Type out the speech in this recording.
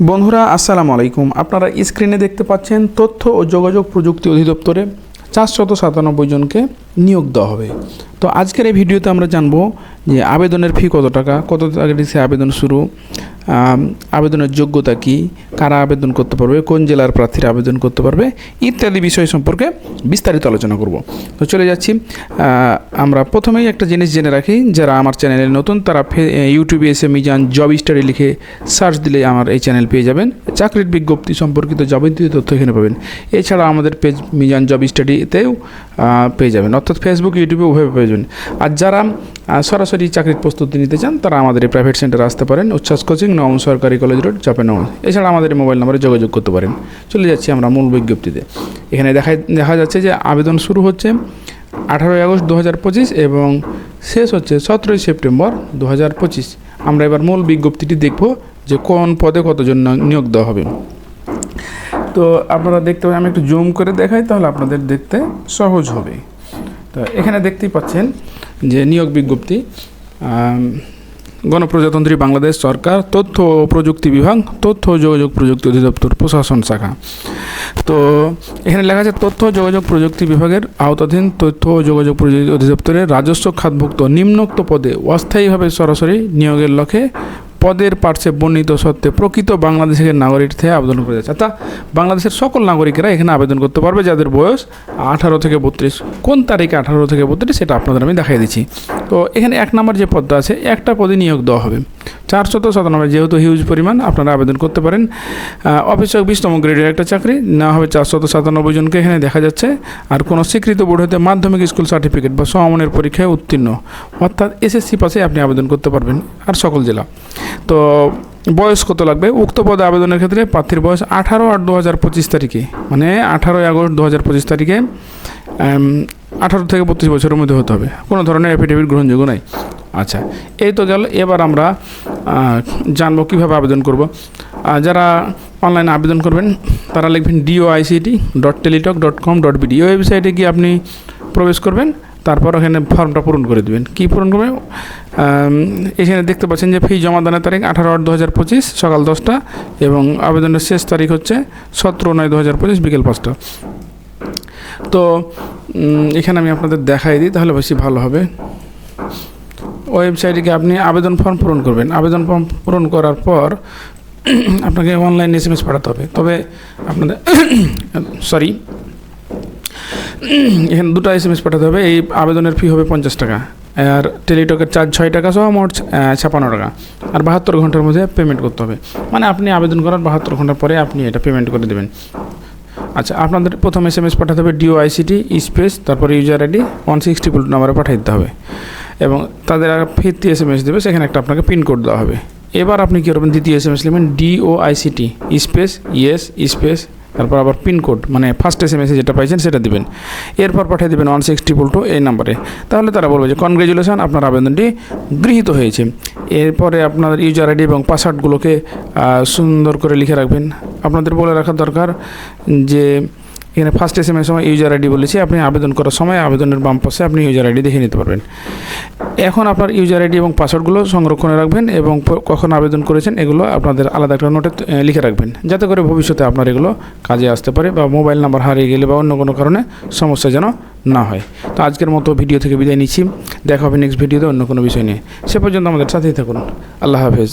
বন্ধুরা, আসসালামু আলাইকুম। আপনারা স্ক্রিনে দেখতে পাচ্ছেন তথ্য ও যোগাযোগ প্রযুক্তি অধিদপ্তরে চারশত সাতানব্বই জনকে নিয়োগ দেওয়া হবে। তো আজকের এই ভিডিওতে আমরা জানব যে আবেদনের ফি কত টাকা, কত তারিখে আবেদন শুরু আবেদনের যোগ্যতা কি? কারা আবেদন করতে পারবে? কোন জেলার প্রার্থীরা আবেদন করতে পারবে? ইত্যাদি বিষয় সম্পর্কে বিস্তারিত আলোচনা করব। তো চলে যাচ্ছি। আমরা প্রথমেই একটা জিনিস জেনে রাখি, যারা আমার চ্যানেলে নতুন, তারা ইউটিউবে এসে মিজান জব স্টাডি লিখে সার্চ দিলে আমার এই চ্যানেল পেয়ে যাবেন। চাকরির বিজ্ঞপ্তি সম্পর্কিত যাবতীয় তথ্য এখানে পাবেন। এছাড়া আমাদের পেজ মিজান জব স্টাডিতেও পেয়ে যাবেন। অর্থাৎ ফেসবুক ইউটিউবে উভয় পেয়ে যাবেন। আর যারা সরাসরি চাকরির প্রস্তুতি নিতে চান, তারা আমাদের প্রাইভেট সেন্টারে আসতে পারেন। উচ্ছ্বাস কোচিং নবম সরকারি কলেজ রোড চাপেনগর এছাড়া আমাদের মোবাইল নাম্বারে যোগাযোগ করতে পারেন। চলে যাচ্ছি আমরা মূল বিজ্ঞপ্তিতে। এখানে দেখা দেখা যাচ্ছে যে আবেদন শুরু হচ্ছে আঠারোই আগস্ট দু এবং শেষ হচ্ছে সতেরোই সেপ্টেম্বর দু হাজার পঁচিশ। আমরা এবার মূল বিজ্ঞপ্তিটি দেখব যে কোন পদে কতজন নিয়োগ দেওয়া হবে। তো আপনারা দেখতে পাবেন আমি একটু জুম করে দেখাই, তাহলে আপনাদের দেখতে সহজ হবে। তো এখানে দেখতেই পাচ্ছেন যে নিয়োগ বিজ্ঞপ্তি গণপ্রজাতন্ত্রী বাংলাদেশ সরকার, তথ্য ও প্রযুক্তি বিভাগ, তথ্য যোগাযোগ প্রযুক্তি অধিদপ্তর, প্রশাসন শাখা। তো, এখানে লেখা আছে, তথ্য যোগাযোগ প্রযুক্তি বিভাগের আওতাধীন তথ্য ও যোগাযোগ প্রযুক্তি অধিদপ্তরের রাজস্ব খাতভুক্ত নিম্নোক্ত পদে অস্থায়ীভাবে সরাসরি নিয়োগের লক্ষ্যে পদের পার্শ্বে বর্ণিত সত্ত্বে প্রকৃত বাংলাদেশের নাগরিক থেকে আবেদন করে যাচ্ছে অর্থাৎ বাংলাদেশের সকল নাগরিকেরা এখানে আবেদন করতে পারবে, যাদের বয়স আঠারো থেকে বত্রিশ। কোন তারিখে আঠারো থেকে বত্রিশ সেটা আপনাদের আমি দেখাই দিচ্ছি। তো এখানে এক নম্বর যে পদটা আছে, একটা পদে নিয়োগ দেওয়া হবে। চারশত সাতানব্বই যেহেতু হিউজ পরিমাণ, আপনারা আবেদন করতে পারেন। অফিসক বিশতম গ্রেডের একটা চাকরি, না হবে চারশত সাতানব্বই জনকে এখানে দেখা যাচ্ছে। আর কোনো স্বীকৃত বোর্ড হতে মাধ্যমিক স্কুল সার্টিফিকেট বা সমমানের পরীক্ষায় উত্তীর্ণ। অর্থাৎ এসএসসি পাশে আপনি আবেদন করতে পারবেন, আর সকল জেলা। তো বয়স কত লাগবে? উক্ত পদে আবেদনের ক্ষেত্রে প্রার্থীর বয়স আঠারো আট দু হাজার পঁচিশ তারিখে। মানে আঠারোই আগস্ট দু হাজার পঁচিশ তারিখে আঠারো থেকে বত্রিশ বছরের মধ্যে হতে হবে। কোনো ধরনের অ্যাফিডেভিট গ্রহণযোগ্য নাই। আচ্ছা এই তো গেল। এবার আমরা জানব কীভাবে আবেদন করব। যারা অনলাইনে আবেদন করবেন, তারা লিখবেন DOICT dot Teletalk dot com dot BD এই ওয়েবসাইটে গিয়ে আপনি প্রবেশ করবেন, তারপর ওখানে ফর্মটা পূরণ করে দেবেন। কী পূরণ করবেন? এখানে দেখতে পাচ্ছেন যে ফি জমা দানের তারিখ আঠারো আট দু হাজার পঁচিশ, সকাল দশটা, এবং আবেদনের শেষ তারিখ হচ্ছে সতেরো নয় দু হাজার পঁচিশ, বিকেল পাঁচটা। তো এখানে আমি আপনাদের দেখাই দিই, তাহলে বেশি ভালো হবে। ওয়েবসাইটে গিয়ে আপনি আবেদন ফর্ম পূরণ করবেন। আবেদন ফর্ম পূরণ করার পর আপনাকে অনলাইন এস এম এস পাঠাতে হবে। তবে আপনাদের সরি, এখানে দুটো এস এম এস পাঠাতে হবে। এই আবেদনের ফি হবে পঞ্চাশ টাকা। আর টেলিটকের চার্জ ছয় টাকা সহ মোট ছাপান্ন টাকা। আর বাহাত্তর ঘণ্টার মধ্যে পেমেন্ট করতে হবে। মানে আপনি আবেদন করার বাহাত্তর ঘণ্টার পরে আপনি এটা পেমেন্ট করে দেবেন। আচ্ছা আপনাদের প্রথম এস এম এস পাঠাতে হবে ডিও আইসিটি স্পেস তারপরে ইউজার আইডি ওয়ান সিক্সটি নাম্বারে পাঠিয়ে দিতে হবে। তাদের আর ফিরতি এস এম এস দেবে, সেখানে একটা আপনাকে পিনকোড দেওয়া হবে। এবার আপনি কী করবেন, দ্বিতীয় এস এম এস নেবেন DO ICT space yes space তারপর আবার পিনকোড মানে ফার্স্ট এস এম এসে যেটা পাইছেন সেটা দিবেন। এরপর পাঠিয়ে দেবেন ওয়ান সিক্স ট্রিপল টু এই নাম্বারে তাহলে তারা বলবে যে কনগ্রেচুলেশন আপনার আবেদনটি গৃহীত হয়েছে। এরপরে আপনার ইউজার আইডি এবং পাসওয়ার্ডগুলোকে সুন্দর করে লিখে রাখবেন। আপনাদের বলে রাখার দরকার যে এখানে ফার্স্ট এস এম এর সময় ইউজার আইডি বলেছি, আপনি আবেদন করার সময় আবেদনের বাম পাশে আপনি ইউজার আইডি দেখে নিতে পারবেন। এখন আপনার ইউজার আইডি এবং পাসওয়ার্ডগুলো সংরক্ষণে রাখবেন এবং কখন আবেদন করেছেন এগুলো আপনাদের আলাদা একটা নোটে লিখে রাখবেন। যাতে করে ভবিষ্যতে আপনার এগুলো কাজে আসতে পারে বা মোবাইল নাম্বার হারিয়ে গেলে বা অন্য কোনো কারণে সমস্যা যেন না হয়। তো আজকের মতো ভিডিও থেকে বিদায় নিচ্ছি। দেখা হবে নেক্সট ভিডিওতে অন্য কোনো বিষয় নিয়ে। সে পর্যন্ত আমাদের সাথেই থাকুন। আল্লাহ হাফেজ।